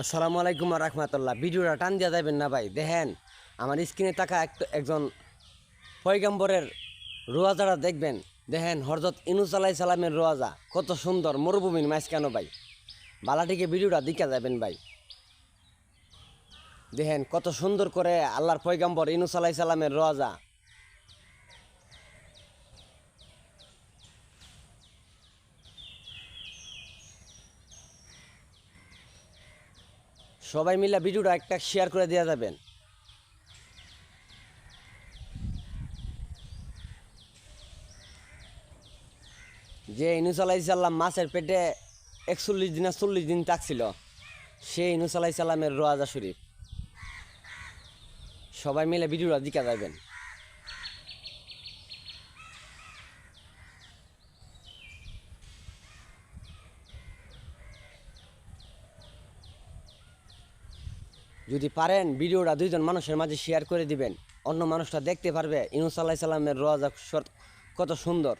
আসসালামু আলাইকুম রহমতুল্লাহ। ভিডিওটা টান দিয়ে যাবেন না ভাই। দেখেন, আমার স্ক্রিনে থাকা এক- একজন পয়গম্বরের রোয়াজাটা দেখবেন। দেখেন হরজত ইনুস আলাই সালামের রোয়াজা। কত সুন্দর, মরুভূমির মাছ কেন ভাই। বালাটিকে ভিডিওটা দিকে যাবেন ভাই। দেখেন, কত সুন্দর করে আল্লাহর পয়গম্বর ইনুস আলাই সালামের রোয়াজা সবাই মিলে ভিডিওটা একটা শেয়ার করে দেওয়া যাবেন। যে ইনুস আলাইসাল্লাম মাছের পেটে একচল্লিশ দিন চল্লিশ দিন থাকছিল, সে ইনুস আলাইসাল্লামের রোয়াজা শরীফ। সবাই মিলে ভিডিওটা দিকে যাবেন। যদি পারেন, ভিডিওটা দুইজন মানুষের মাঝে শেয়ার করে দিবেন। অন্য মানুষটা দেখতে পারবে ইনুসাল্লাহ সাল্লামের রোয়াজা কত সুন্দর।